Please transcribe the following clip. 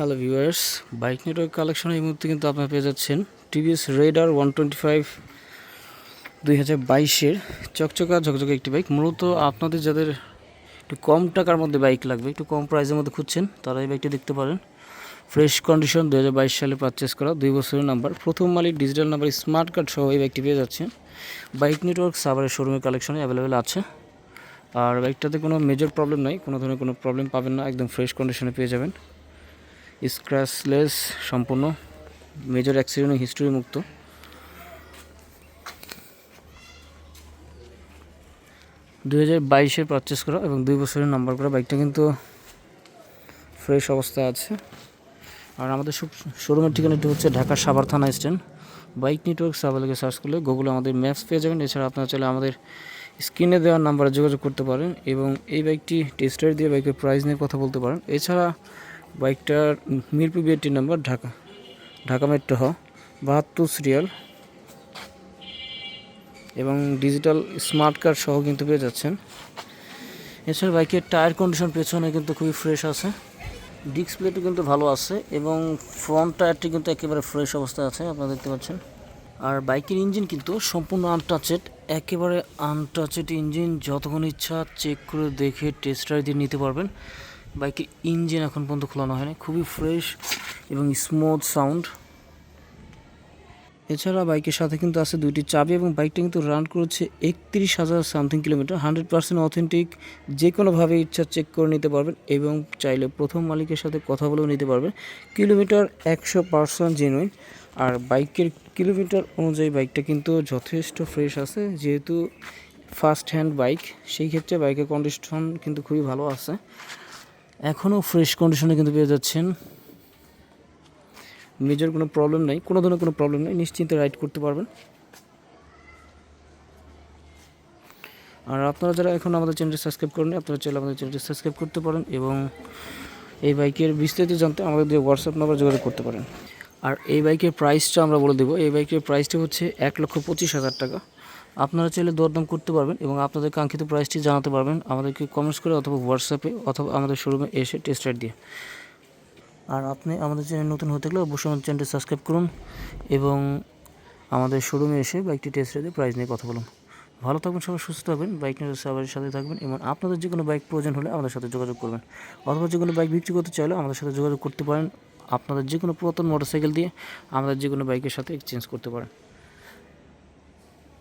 Hello viewers bike network collection এই মুহূর্তে কিন্তু আপনারা পেয়ে যাচ্ছেন TVS Raider one twenty five দুই হাজার বাইশের চকচকা, ঝকঝকে একটি বাইক মূলত আপনাদের যাদের একটু কম টাকার মধ্যে বাইক লাগবে, একটু কম প্রাইসের মধ্যে খুঁজছেন, তারা এই বাইকটি দেখতে পারেন। ফ্রেশ কন্ডিশন দু হাজার বাইশ সালে পারচেস করা, দুই বছরের নাম্বার প্রথম মালিক ডিজিটাল নাম্বার স্মার্ট কার্ড সহ এই বাইকটি পেয়ে যাচ্ছেন। বাইক নেটওয়ার্ক সাভারের শোরুমের কালেকশনে অ্যাভেলেবেল আছে। আর বাইকটাতে কোনো মেজর প্রবলেম নাই, কোনো ধরনের কোনো প্রবলেম পাবেন না, একদম ফ্রেশ কন্ডিশনে পেয়ে যাবেন। স্ক্র্যাচলেস সম্পূর্ণ মেজর অ্যাক্সিডেন্ট হিস্টোরি মুক্ত। দুই হাজার বাইশের পারচেস করা এবং দুই বছরের নাম্বার করা। বাইকটা কিন্তু ফ্রেশ অবস্থায় আছে। আর আমাদের শোরুমের ঠিকানাটি হচ্ছে ঢাকা সাভার থানা স্ট্যান্ড। বাইক নেটওয়ার্ক সাভারকে সার্চ করলে গুগলে আমাদের ম্যাপস পেয়ে যাবেন। এছাড়া আপনারা চাইলে আমাদের স্ক্রিনে দেওয়ার নাম্বারে যোগাযোগ করতে পারেন এবং এই বাইকটি টেস্টার দিয়ে বাইকের প্রাইস নিয়ে কথা বলতে পারেন। এছাড়া বাইকটার Mirpur BAT number, Dhaka Dhaka metro হ, বাহাত্তর সিরিয়াল এবং ডিজিটাল স্মার্ট কার্ড সহ কিন্তু পেয়ে যাচ্ছেন। এছাড়া বাইকের টায়ার কন্ডিশন পেছনে কিন্তু খুবই ফ্রেশ আছে। ডিস্ক প্লেটও কিন্তু ভালো আছে এবং ফ্রন্ট টায়ারটি কিন্তু একেবারে ফ্রেশ অবস্থায় আছে, আপনারা দেখতে পাচ্ছেন। আর বাইকের ইঞ্জিন কিন্তু সম্পূর্ণ আনটাচেড একেবারে আনটাচেড ইঞ্জিন যতক্ষণ ইচ্ছা চেক করে দেখে টেস্ট রাইড দিয়ে নিতে পারবেন। বাইকের ইঞ্জিন এখন পর্যন্ত খোলানো হয়নি। খুবই ফ্রেশ এবং স্মুথ সাউন্ড এছাড়া বাইকের সাথে কিন্তু আছে দুইটি চাবি এবং বাইকটা কিন্তু রান করেছে একত্রিশ হাজার something kilometre hundred percent authentic যে কোনোভাবে ইচ্ছা চেক করে নিতে পারবেন এবং চাইলে প্রথম মালিকের সাথে কথা বলেও নিতে পারবেন। কিলোমিটার একশো পার্সেন্ট জেনুইন আর বাইকের কিলোমিটার অনুযায়ী বাইকটা কিন্তু যথেষ্ট ফ্রেশ আছে। যেহেতু ফার্স্ট হ্যান্ড বাইক সেই ক্ষেত্রে বাইকের কন্ডিশন কিন্তু খুবই ভালো আছে। এখনও ফ্রেশ কন্ডিশনে কিন্তু পেয়ে যাচ্ছেন। মেজর কোনো প্রবলেম নেই, কোনো ধরনের কোনো প্রবলেম নেই, নিশ্চিন্তে রাইড করতে পারবেন। আর আপনারা যারা এখন আমাদের চ্যানেলটি সাবস্ক্রাইব করেন আপনারা চাইলে আমাদের চ্যানেলটি সাবস্ক্রাইব করতে পারেন এবং এই বাইকের বিস্তারিত জানতে আমাদের দিয়ে হোয়াটসঅ্যাপ নাম্বার যোগাযোগ করতে পারেন। আর এই বাইকের প্রাইসটা আমরা বলে দেবো। এই বাইকের প্রাইসটা হচ্ছে এক লক্ষ পঁচিশ হাজার টাকা। আপনারা চাইলে দরদাম করতে পারবেন এবং আপনাদের কাঙ্ক্ষিত প্রাইসটি জানাতে পারবেন। আমাদেরকে কমেন্টস করে অথবা হোয়াটসঅ্যাপে অথবা আমাদের শোরুমে এসে টেস্ট রাইড দিয়ে। আর আপনি আমাদের চ্যানেল নতুন হতে গেলে অবশ্যই আমাদের চ্যানেলটি সাবস্ক্রাইব করুন এবং আমাদের শোরুমে এসে বাইকটি টেস্ট রাইডে প্রাইস নিয়ে কথা বলুন। ভালো থাকবেন সবাই, সুস্থ থাকবেন বাইক নিয়ে সবার সাথে থাকবেন এবং আপনাদের যে কোনো বাইক প্রয়োজন হলে আমাদের সাথে যোগাযোগ করবেন। অথবা যে কোনো বাইক বিক্রি করতে চাইলে আমাদের সাথে যোগাযোগ করতে পারেন। আপনাদের যে কোনো পুরাতন মোটরসাইকেল দিয়ে আমাদের যে কোনো বাইকের সাথে এক্সচেঞ্জ করতে পারেন।